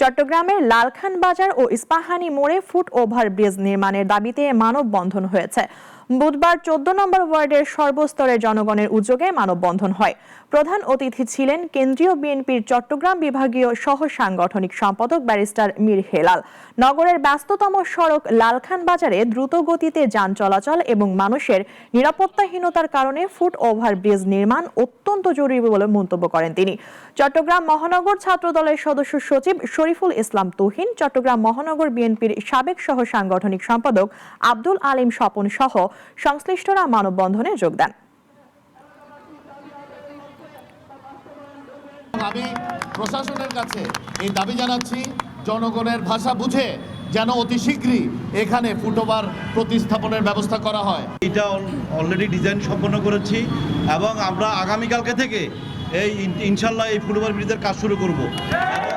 চট্টগ্রামের লালখান বাজার ও ইস্পাহানি মোড়ে ফুট ওভার ব্রিজ নির্মাণের দাবিতে মানববন্ধন হয়েছে। বুধবার চোদ্দ নম্বর ওয়ার্ডের সর্বস্তরের জনগণের উদ্যোগে মানববন্ধন হয়। প্রধান অতিথি ছিলেন কেন্দ্রীয় বিএনপির চট্টগ্রাম বিভাগীয় সহ সাংগঠনিক সম্পাদক ব্যারিস্টার মীর হেলাল। নগরের ব্যস্ততম সড়ক লালখান বাজারে দ্রুত গতিতে যান চলাচল এবং মানুষের নিরাপত্তাহীনতার কারণে ফুট ওভার ব্রিজ নির্মাণ অত্যন্ত জরুরি বলে মন্তব্য করেন তিনি। চট্টগ্রাম মহানগর ছাত্র দলের সদস্য সচিব শরীফুল ইসলাম তুহিন, চট্টগ্রাম মহানগর বিএনপির সাবেক সহ সাংগঠনিক সম্পাদক আব্দুল আলিম স্বপন সহ সংশ্লিষ্টরা মানববন্ধনে যোগ দেন। আমি প্রশাসনের কাছে এই দাবি জানাচ্ছি জনগণের ভাষা বুঝে যেন অতি শীঘ্রই এখানে ফুটওভার প্রতিস্থাপনের ব্যবস্থা করা হয়। এটা অলরেডি ডিজাইন সম্পন্ন করেছি এবং আমরা আগামীকালকে থেকে এই ইনশাল্লাহ এই ফুটবল ব্রিজের কাজ শুরু করব। এবং